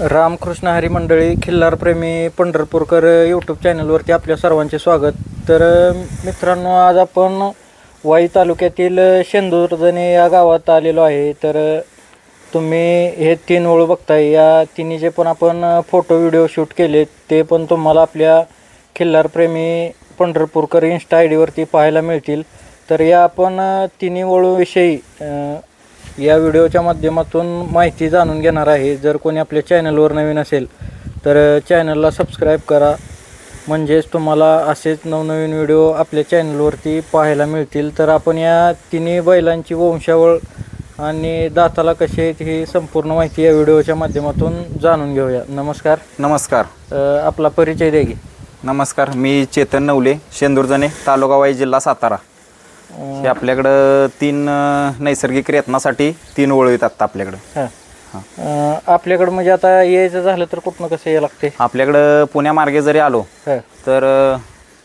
रामकृष्ण हरी मंडळी खिल्लारप्रेमी पंढरपूरकर यूट्यूब चॅनलवरती आपल्या सर्वांचे स्वागत. तर मित्रांनो आज आपण वाई तालुक्यातील शेंदूरजणे या गावात आलेलो आहे. तर तुम्ही हे तीन ओळ बघताय. या तिन्ही जे पण आपण फोटो व्हिडिओ शूट केले ते पण तुम्हाला आपल्या खिल्लारप्रेमी पंढरपूरकर इन्स्टा आय डीवरती पाहायला मिळतील. तर या आपण तिन्ही ओळूविषयी या व्हिडिओच्या माध्यमातून माहिती जाणून घेणार आहे. जर कोणी आपल्या चॅनलवर नवीन असेल तर चॅनलला सबस्क्राईब करा. म्हणजेच तुम्हाला असेच नवनवीन व्हिडिओ आपल्या चॅनलवरती पाहायला मिळतील. तर आपण या तिन्ही बैलांची वंशावळ आणि दाताला कसे आहेत ही संपूर्ण माहिती या व्हिडिओच्या माध्यमातून जाणून घेऊया. नमस्कार. नमस्कार. अ, आपला परिचय द्या की. नमस्कार. मी चेतन नवले शेंदूरजणे तालुका वाई जिल्हा सातारा. हे आपल्याकडं तीन अ, नैसर्गिक रेतनासाठी तीन ओळ येतात आपल्याकडं. हां. अ, आपल्याकडं म्हणजे आता यायचं झालं तर कुठनं कसं यायला लागते? आपल्याकडं पुण्यामार्गे जरी आलो हां. तर अ,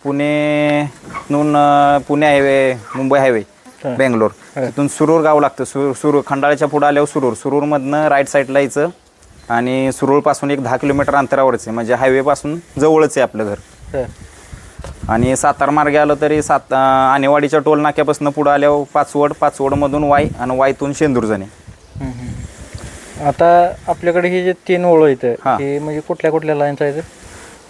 पुणेतून अ, पुणे हायवे मुंबई हायवे हा. बेंगलोर तिथून सुरूर गाव लागतं. सुरूर सुरूर खंडाळ्याच्या पुढं आल्यावर सुरूर. सुरूरमधनं राईट साईडला यायचं आणि सुरूरपासून एक दहा किलोमीटर अंतरावरच आहे. म्हणजे हायवेपासून जवळच आहे आपलं घर. हां. आणि सातारा मार्गे आलं तरी सात आणेवाडीच्या टोल नाक्यापासून पुढं आल्यावर पाचवड पाचवडमधून वाई आणि वाईतून शेंदूरजणे हम्म, हम्म. आता आपल्याकडे हे जे तीन ओळ आहेत हा. हे म्हणजे कुठल्या कुठल्या लाईनचा आहेत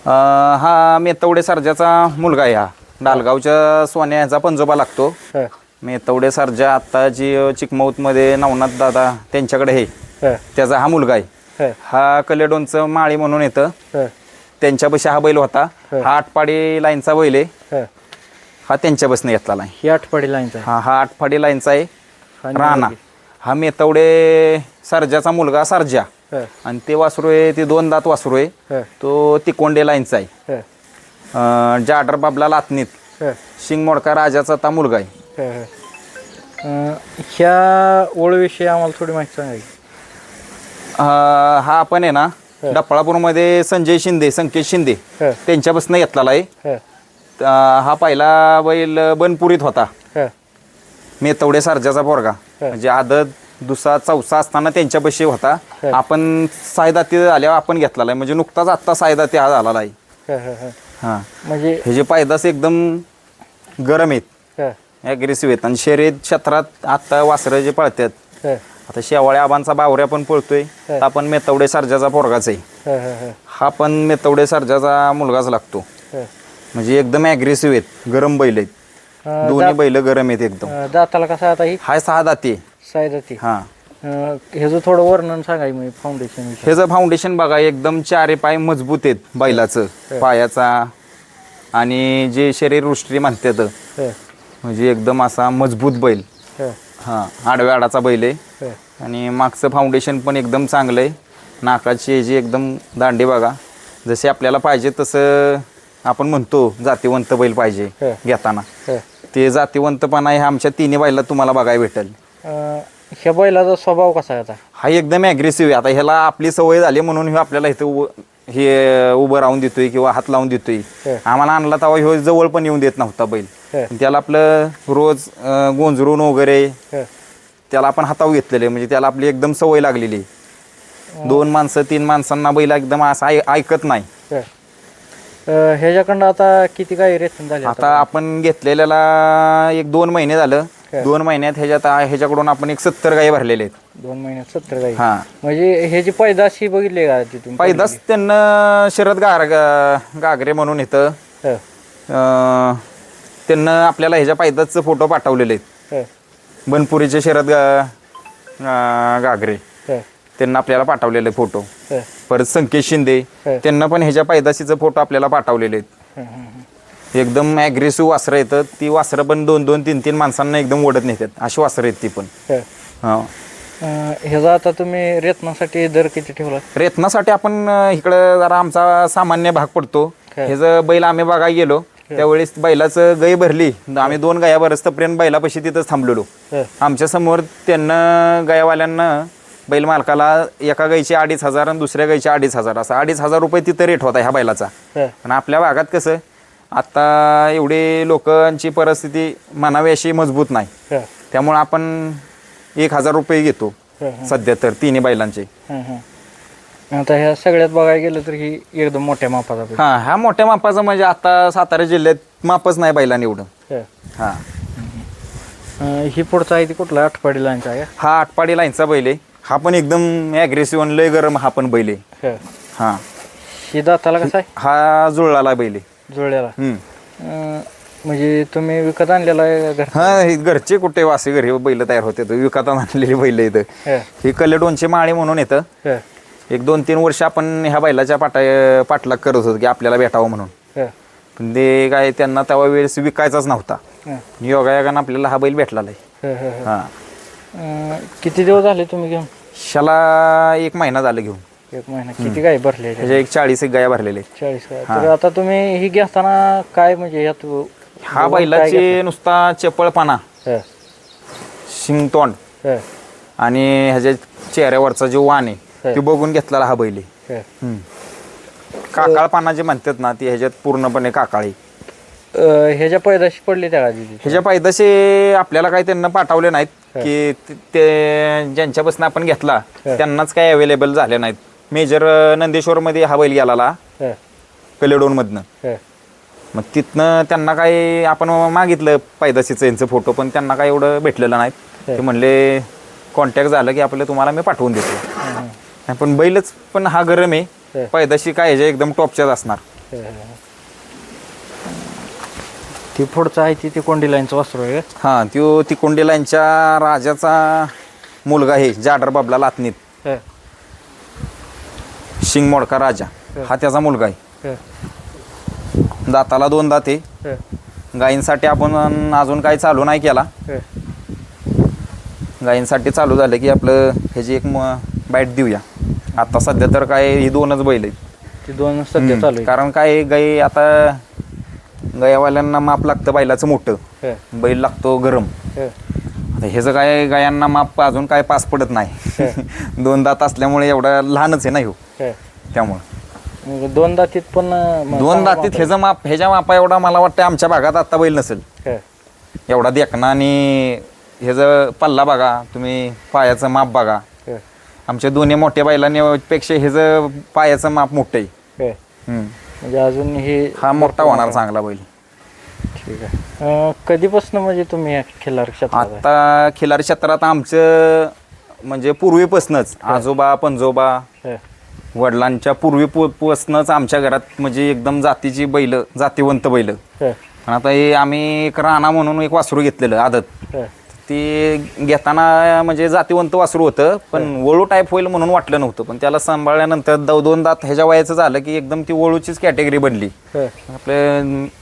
अं, हा मेतवडे सरजाचा मुलगा आहे हा. डालगावच्या सोन्या ह्याचा पंजोबा लागतो. हा, मेतवडे सरजा आत्ता जी चिकमौतमध्ये नवनाथ दादा त्यांच्याकडे हा, त्याचा हा मुलगा आहे. हा, हा कलेडोनचं माळी म्हणून येतं. हा, त्यांच्यापाशी हा बैल होता. हा. आटपाडी लाईनचा बैल आहे. हा. हा त्यांच्यापासून घेतला आहे ही आठपाडी लाईनचा हा हा आटपाडी लाईनचा आहे. आणि राणा. हा मेतवडे सरजाचा मुलगा सरजा. हा, आणि ते वासरू आहे ते दोन दात वासरू आहे. हा, तो तिकोंडे लाईनचा आहे. हा, अं, जाडर बाबला लातनीत हा, शिंग मोडका राजाचा ता मुलगा आहे. हा, हा. अं, ह्या ओळीविषयी आम्हाला थोडी माहिती सांगा की. अं, हा आपण आहे ना डफळापूरमध्ये संजय शिंदे संकेत शिंदे त्यांच्यापासून घेतलेला आहे. हा, पहिला बैल बनपुरीत होता. मेतवडे सरजाचा पोरगा. म्हणजे आदत दुसरा चौसा असताना त्यांच्यापाशी होता. आपण सायदाती आल्यावर आपण घेतलेला आहे. म्हणजे नुकताच आत्ता सायदाती हा झालेला आहे. हा, म्हणजे हे जे पायदास एकदम गरम आहेत. ॲग्रेसिव्ह आहेत. आणि शर्यत क्षेत्रात आत्ता वासरं जे पळतात आता शेवाळ्या आबांचा बावऱ्या पण पळतोय. तर आपण मेतवडे सरजाचा पोरगाच आहे. हा, हा, हा, हा पण मेतवडे सरजाचा मुलगाच लागतो. हा. म्हणजे एकदम ॲग्रेसिव्ह आहेत गरम बैल आहेत. अं, दोन्ही बैल गरम आहेत एकदम. अं, दाताला कसा आता ही? हाय सहा दाती. सायदाती हां. ह्याचं थोडं वर्णन सांगाय मी फाउंडेशन ह्याचं फाउंडेशन बघा एकदम चारे पाय मजबूत आहेत बैलाचं. पायाचा आणि जे शरीर उष्ट्री म्हणतात. म्हणजे एकदम असा मजबूत बैल. हा, हां आडव्या आडाचा बैल आहे. हा. आणि मागचं फाउंडेशन पण एकदम चांगलं आहे. नाकाची ह्याची एकदम दांडी बघा. जसे आपल्याला पाहिजे तसं आपण म्हणतो जातीवंत बैल पाहिजे हा. घेताना. हा. ते जातीवंतपणा हे आमच्या तिन्ही बैला तुम्हाला बघायला भेटेल. ह्या बैलाचा स्वभाव कसा आहे आता? हा एकदम ॲग्रेसिव्ह आहे. आता ह्याला आपली सवय झाली म्हणून ह्यो आपल्याला इथं हे उभं राहून देतोय किंवा हात लावून देतोय. आम्हाला आणला तेव्हा ह्यो जवळ पण येऊन देत नव्हता बैल. त्याला आपलं रोज अं, गोंजरून वगैरे त्याला आपण हातावर घेतलेले म्हणजे त्याला आपली एकदम सवय लागलेली. दोन माणसं तीन माणसांना बैल एकदम असं ऐ- ऐकत नाही हा. अं, ह्याच्याकडं आता किती काय झाले आता आपण घेतलेल्याला एक दोन महिने झालं. दोन महिन्यात ह्याच्यात ह्याच्याकडून आपण एक सत्तर गाई भरलेले आहेत. दोन महिन्यात सत्तर गाई हा. म्हणजे ह्याची पैदास ही बघितली का तिथून पैदास त्यांना शरद गार गा- गागरे म्हणून येतं हा, अं, त्यांना आपल्याला ह्याच्या पायदासचं फोटो पाठवलेले आहेत. हा, बनपुरीचे शरद गा अं, गागरे. हा, त्यांना आपल्याला पाठवलेले फोटो. हा, परत संकेत शिंदे. हा. त्यांना पण ह्याच्या पायदाशीचं फोटो आपल्याला पाठवलेले आहेत. हा, हा, हा. एकदम ॲग्रेसिव्ह वासरं येतात. ती वासरं पण दोन दोन तीन तीन माणसांना एकदम ओढत नेतात. अशी वासरं आहेत ती पण. हा. हां. अं, ह्याचा आता तुम्ही रेतनासाठी दर किती ठेवला रेतनासाठी आपण अं, इकडं जरा आमचा सामान्य भाग पडतो. हा. हे जर बैल आम्ही बघायला गेलो त्यावेळेस बैलाचं गाय भरली. आम्ही दोन गाया भरस्तपर्यंत बैलापाशी तिथंच थांबलेलो. हा, आमच्यासमोर त्यांना गायवाल्यांना बैल मालकाला एका गायचे अडीच हजार आणि दुसऱ्या गायचे अडीच हजार. असा अडीच हजार रुपये तिथं रेट होता ह्या बैलाचा. हा, पण आपल्या भागात कसं आता एवढे लोकांची परिस्थिती म्हणावी अशी मजबूत नाही. हा, त्यामुळे आपण एक हजार रुपये घेतो हा, हा, सध्या तर तिन्ही बैलांचे. हा, हा. आता ह्या सगळ्यात बघायला गेलं तर ही एकदम मोठ्या मापाचा बैल. हा हा मोठ्या मापाचा म्हणजे आता सातारा जिल्ह्यात मापच नाही बैलांनी एवढं. हं. हा. अं, ही पुढचा आहे ती कुठला? आठपाडी लाईनचा आहे हा आटपाडी लाईनचा बैल आहे. हा पण एकदम ॲग्रेसिव्ह आणि लय गरम हा पण बैल आहे. हं. हा. ही दाताला कसा आहे? हा जुळलेला बैल आहे. हम्म. अं, म्हणजे तुम्ही विकत आणलेला आहे घर हा हे घरचे कुठे वासे घरी बैल तयार होते तर विकत आणलेली बैल इथं हं. ही कल्लेडोनचे माळे म्हणून येतं हं. एक दोन तीन वर्ष आपण ह्या बैलाच्या पाटा पाठलाग करत होतो की आपल्याला भेटावं म्हणून हं. पण ते काय त्यांना तेव्हा वेळेस विकायचाच नव्हता हं. योगायोगानं आपल्याला हा बैल भेटला आहे हं, हं, हं. हा अं, किती दिवस झाले तुम्ही घेऊन शाला एक महिना झाला घेऊन एक महिना किती गाय भरले? त्याच्या एक चाळीस एक गाया भरलेले आहेत. चाळीस गाय तर आता तुम्ही ही घेताना काय म्हणजे यात हा बैलाचे नुसता चपळपाना हं. शिंगतोंड हं. आणि ह्याच्या चेहऱ्यावरचा जो वाण आहे. ते बघून घेतलेला हा बैल आहे हं. हम्म. काकाळपाना जे म्हणतात ना ती ह्याच्यात पूर्णपणे काकाळी अं, ह्याच्या पैदाशी पडली त्या ह्याच्या पायदासे आपल्याला काही त्यांना पाठवले नाहीत की ते- ते ज्यांच्यापासून आपण घेतला. त्यांनाच काही अवेलेबल झाले नाहीत मेजर नंदेश्वरमध्ये हा बैल गेला हं. कलेडोनमधनं हं. मग तिथनं त्यांना काही आपण मागितलं पायदाशीचं यांचं फोटो पण त्यांना काही एवढं भेटलेलं नाहीत ते म्हणले कॉन्टॅक्ट झालं की आपलं तुम्हाला मी पाठवून देतो हं. हं. नाही, पण बैलच पण हा गरम आहे हं. पायदाशी काय ह्याच्या एकदम टॉपच्याच असणार हं. हं. ती पुढचं आहे ती ती कोंडी लाईनचं वस्त्र आहे का? हां त्यो तिकोंडीला यांच्या राजाचा मुलगा आहे जाडर बाबला लातनीत हं. शिंग मोडका राजा. हा. त्याचा मुलगा आहे. दाताला दोन दाते. गायींसाठी आपण अजून काही चालू नाही केला. हं. गायींसाठी चालू झालं की आपलं ह्याची एक म बॅट देऊया. आता सध्या तर काय ही दोनच बैल आहेत. ती दोन सध्या चालू आहे कारण काय गाई आता गायावाल्यांना माप लागतं बैलाचं मोठं. हं. बैल लागतो गरम. हं. आता ह्याचं काय गायांना माप अजून काय पास पडत नाही. दोन दात असल्यामुळे एवढा लहानच आहे ना ह्यो. त्यामुळं मग दोन दातीत पण मग दोन चांगला दातीत ह्याचं माप ह्याच्या मापा एवढा मला वाटतं आमच्या भागात आत्ता बैल नसेल आहे. एवढा देखना आणि ह्याचं पल्ला बघा तुम्ही पायाचं माप बघा. आमच्या दोन्ही मोठ्या बैलांपेक्षा ह्याचं पायाचं माप मोठं आहे हं. हम्म. म्हणजे अजून हे हा मोठा होणार चांगला बैल ठीक आहे अं, कधीपासून म्हणजे तुम्ही या खिल्लार क्षेत्रात आहे? आता खिलारी क्षेत्रात आमचं म्हणजे पूर्वीपासूनच आजोबा पंजोबा हं. वडिलांच्या पूर्वीपासूनच आमच्या घरात म्हणजे एकदम जातीची बैल जातीवंत बैल. पण आता हे आम्ही एक राणा म्हणून एक वासरू घेतलेलं आदत. ते घेताना म्हणजे जातीवंत वासरू होतं पण वळू टाईप होईल म्हणून वाटलं नव्हतं पण त्याला सांभाळल्यानंतर दो दोन दात ह्याच्या वयाचं झालं की एकदम ती वळूचीच कॅटेगरी बनली. आपले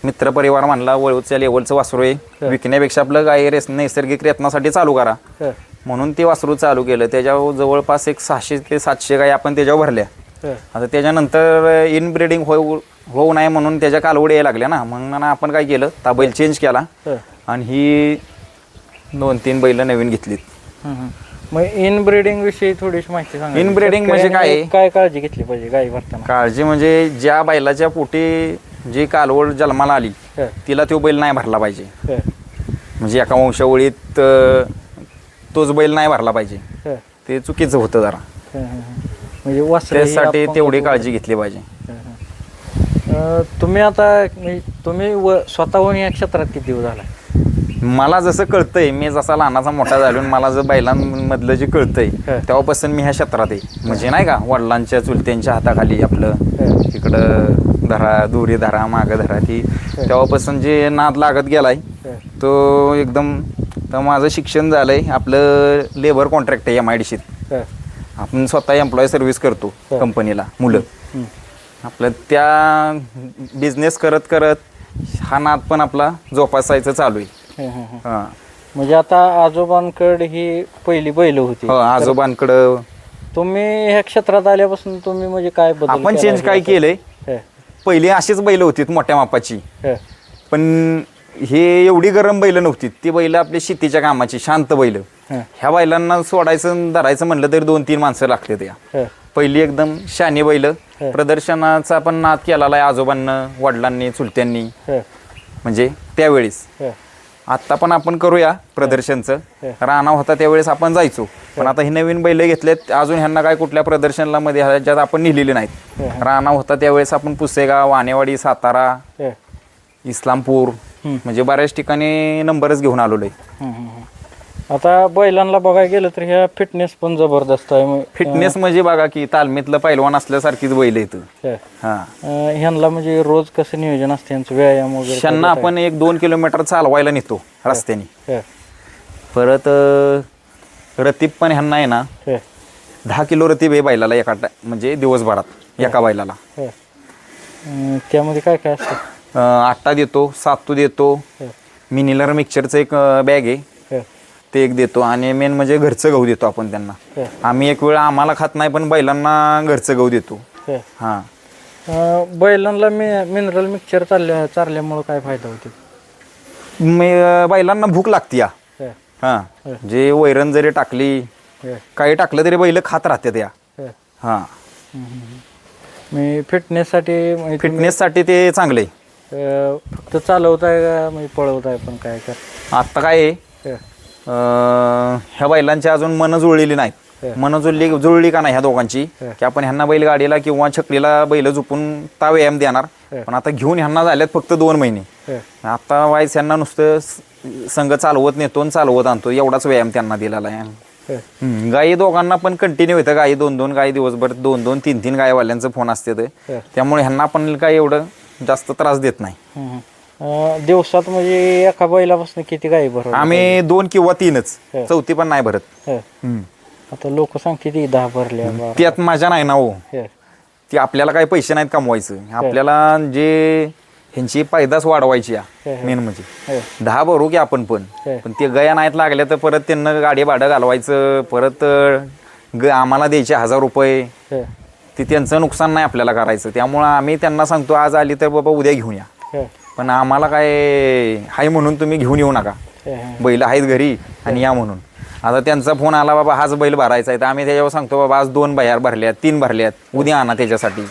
मित्रपरिवार म्हणला वळूच्या लेवलचं वासरू आहे विकण्यापेक्षा आपलं गाय रेस नैसर्गिक रेतनासाठी चालू करा. म्हणून ते वासरू चालू केलं त्याच्यावर जवळपास एक सहाशे ते सातशे गाय आपण त्याच्यावर भरल्या. आता त्याच्यानंतर इन ब्रिडिंग होऊ होऊ नये म्हणून त्याच्या कालवडी यायला लागल्या ना म्हणून आपण काय केलं ता बैल चेंज केला हं. आणि ही दोन तीन बैल नवीन घेतलीत. मग इन ब्रीडिंग विषयी थोडीशी माहिती सांगा Inbreeding म्हणजे काय? काय काळजी घेतली पाहिजे गाई भरताना काळजी म्हणजे ज्या बैलाच्या पोटी जी कालवड जन्माला आली. तिला तो बैल नाही भरला पाहिजे. म्हणजे एका वंशावळीत तोच बैल नाही भरला पाहिजे हं. ते चुकीचं होतं जरा हं, हं, हं. म्हणजे वासरं ही त्यासाठी तेवढी. काळजी घेतली पाहिजे हं, हं. अं, तुम्ही आता म्हणजे तुम्ही व- स्वतःहून या क्षेत्रात किती दिवस झाला मला जसं कळतंय मी जसा लहानाचा मोठा झालो आणि मला जर बैलांमधलं जे कळतंय हं. तेव्हापासून मी ह्या क्षेत्रात आहे म्हणजे नाही का वडिलांच्या चुलत्यांच्या हाताखाली आपलं हं. इकडं धरा दोरी धरा मागं धरा ती तेव्हापासून जे नाद लागत गेलाय हं. तो एकदम तर माझं शिक्षण झालंय. आपलं लेबर कॉन्ट्रॅक्ट आहे एम आय डी सीत. आपण स्वतः एम्प्लॉय सर्व्हिस करतो. कंपनीला मुलं. आपलं त्या बिझनेस करत करत हा नाद पण आपला जोपासायचं चालू आहे. हं, म्हणजे आता आजोबांकडे ही पहिली बैल होती. हो आजोबांकडं. तुम्ही ह्या क्षेत्रात आल्यापासून तुम्ही म्हणजे काय बदल आपण केला चेंज आहे काय? केलंय? हं, पहिली अशीच बैल होती मोठ्या मापाची. हं, पण हे एवढी गरम बैल नव्हती. ती बैल आपली शेतीच्या कामाची शांत बैल. ह्या बैलांना सोडायचं धरायचं म्हणलं तरी दोन तीन माणसं लागते त्या. पहिली एकदम शानी बैल. प्रदर्शनाचा पण नाद केलेला आहे आजोबांना वडिलांनी चुलत्यांनी. म्हणजे त्यावेळेस. आत्ता पण आपण करूया प्रदर्शनचं. राणा होता त्यावेळेस आपण जायचो. पण आता ही नवीन बैल घेतलेत. अजून ह्यांना काय कुठल्या प्रदर्शनला मध्ये ह्याच्यात आपण नेलेले नाहीत. राणा होता त्यावेळेस आपण पुसेगाव वानेवाडी सातारा. इस्लामपूर म्हणजे बऱ्याच ठिकाणी नंबरच घेऊन आलेलो आहे. आता बैलांना बघायला गेलं तर ह्या फिटनेस पण जबरदस्त आहे. मग, फिटनेस म्हणजे बघा की तालमीतलं पैलवान असल्यासारखीच बैल येतं हे. हा. अं, ह्यांना म्हणजे रोज कसं नियोजन असते? यांचं व्यायाम वगैरे त्यांना आपण एक दोन किलोमीटर चालवायला नेतो रस्त्याने. हे, परत अं, रतीब पण ह्यांना आहे ना हे, दहा किलो रतीब आहे बैलाला एका टा- म्हणजे दिवसभरात एका बैलाला. हे. अं, त्यामध्ये काय काय असतं? आट्टा देतो सातू देतो. मिनिलर मिक्सरचं एक बॅग आहे. ते एक देतो आणि मेन म्हणजे घरचं गहू देतो आपण त्यांना. आम्ही एक वेळ आम्हाला खात नाही पण बैलांना घरचं गहू देतो. हे. हां. बैलांना मी मिनरल मिक्सचर चालल्या चालल्यामुळं काय फायदा होतो? मी बैलांना भूक लागते या. हे, जे वैरण जरी टाकली काही टाकलं तरी बैल खात राहतात या. हे. मी फिटनेससाठी फिटनेससाठी ते चांगलं आहे अं, फक्त चालवताय का म्हणजे पळवताय पण काय कर आत्ता काय आहे? हे, अं, ह्या बैलांची अजून मन जुळलेली नाहीत. मन जुळली जुळली का नाही ह्या दोघांची. की आपण ह्यांना बैलगाडीला किंवा छकडीला बैल झोपून ता व्यायाम देणार. पण आता घेऊन ह्यांना झाल्यात फक्त दोन महिने. हे, आता वाईस ह्यांना नुसतं स- संघ चालवत नेतो आणि चालवत आणतो. एवढाच व्यायाम त्यांना दिलेला आहे. हम्म, गायी दोघांना पण कंटिन्यू येतं गायी दोन दोन गायी दिवसभर दोन दोन तीन तीन गायवाल्यांचं फोन असते ते. त्यामुळे ह्यांना पण काय एवढं जास्त त्रास देत नाही हम्म. अं, दिवसात म्हणजे एका बैलापासून किती गाई भरवल्या आम्ही दोन किंवा तीनच हे. चौथी पण नाही भरत हे. हम्म. आता लोक सांगते ती दहा भरल्या बारा. त्यात माझ्या नाही ना हो हे, ती आपल्याला काही पैसे नाहीत कमवायचं आपल्याला जे ह्यांची पैदास वाढवायची हे, हे. मेन म्हणजे हे, दहा भरू की आपण पण हे. पण ते गया नाहीत लागल्या तर परत त्यांना गाडी भाडं घालवायचं परत ग आम्हाला द्यायचे हजार रुपये हे, ते त्यांचं नुकसान नाही आपल्याला करायचं. त्यामुळं आम्ही त्यांना सांगतो आज आली तर बाबा उद्या घेऊन या. पण आम्हाला काय हाय म्हणून तुम्ही घेऊन येऊ नका. बैल आहेत घरी आणि या म्हणून. आता त्यांचा फोन आला बाबा हाच बैल भरायचा आहे. तर आम्ही त्याच्यावर सांगतो बाबा आज दोन बाहेर भरल्यात तीन भरल्यात. उद्या आणा त्याच्यासाठी.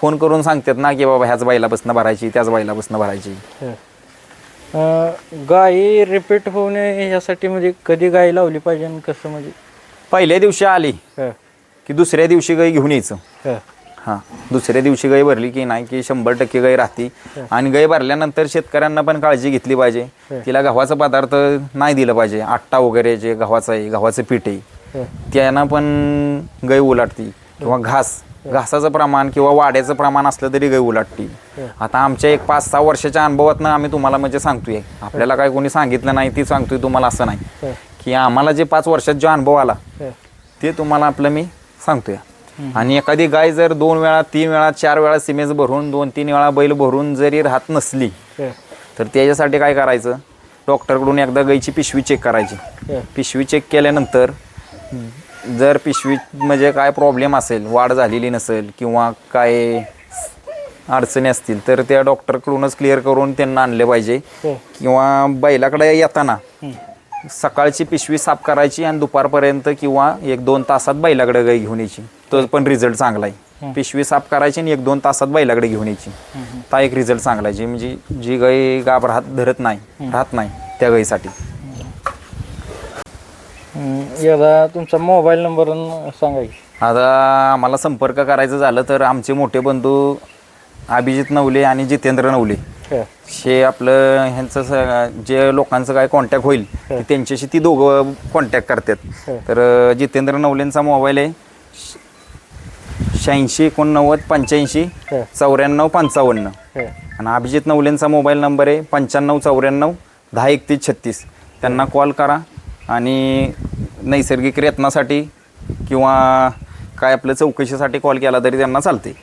फोन करून सांगतात ना की बाबा ह्याच बैलापासून भरायची त्याच बैलापासून भरायची. गाई रिपीट होऊ नये यासाठी म्हणजे कधी गाई लावली पाहिजे आणि कसं म्हणजे? पहिल्या दिवशी आली. की दुसऱ्या दिवशी गाई घेऊन यायचं. हे, दुसऱ्या दिवशी गाई भरली की नाही की शंभर टक्के गाई राहते. आणि गाई भरल्यानंतर शेतकऱ्यांना पण काळजी घेतली पाहिजे. तिला गव्हाचा पदार्थ नाही दिलं पाहिजे. आट्टा वगैरे जे गव्हाचं आहे गव्हाचं पीठ आहे त्यांना पण गाय उलाटती. किंवा घास. घासाचं प्रमाण किंवा वाड्याचं प्रमाण असलं तरी गाय उलाटती. आता आमच्या एक पाच सहा वर्षाच्या अनुभवातनं आम्ही तुम्हाला म्हणजे सांगतोय. आपल्याला काय कोणी सांगितलं नाही ती सांगतोय तुम्हाला असं नाही. की आम्हाला जे पाच वर्षात जो अनुभव आला ते तुम्हाला आपलं मी सांगतोय. आणि एखादी गाय जर दोन वेळा तीन वेळा चार वेळा सिमेज भरून दोन तीन वेळा बैल भरून जरी राहत नसली तर त्याच्यासाठी काय करायचं? डॉक्टरकडून एकदा गायची पिशवी चेक करायची. पिशवी चेक केल्यानंतर जर पिशवी म्हणजे काय प्रॉब्लेम असेल वाढ झालेली नसेल किंवा काय अडचणी असतील तर त्या डॉक्टरकडूनच क्लिअर करून त्यांना आणले पाहिजे. किंवा बैलाकडे येताना. सकाळची पिशवी साफ करायची आणि दुपारपर्यंत किंवा एक दोन तासात बैलाकडे गाई घेऊन यायची. तो पण रिझल्ट चांगला आहे. पिशवी साफ करायची आणि एक दोन तासात बैलाकडे घेऊन यायची. हा एक रिझल्ट चांगला आहे. जी म्हणजे जी गाई गाभ राहत धरत नाही राहत नाही त्या गाईसाठी. हम्म, एकदा तुमचा मोबाईल नंबर सांगा. आता आम्हाला संपर्क करायचं झालं तर आमचे मोठे बंधू अभिजित नवले आणि जितेंद्र नवले. हे, आपलं ह्यांचं जे लोकांचं काय कॉन्टॅक्ट होईल त्यांच्याशी ती दोघं कॉन्टॅक्ट करतात. तर जितेंद्र नवलेंचा मोबाईल आहे. शहाऐंशी एकोणनव्वद पंच्याऐंशी चौऱ्याण्णव पंचावन्न. आणि अभिजित नवलेंचा मोबाईल नंबर आहे पंच्याण्णव चौऱ्याण्णव दहा एकतीस छत्तीस. त्यांना कॉल करा आणि नैसर्गिक रत्नासाठी किंवा काय आपलं चौकशीसाठी कॉल केला तरी त्यांना चालते.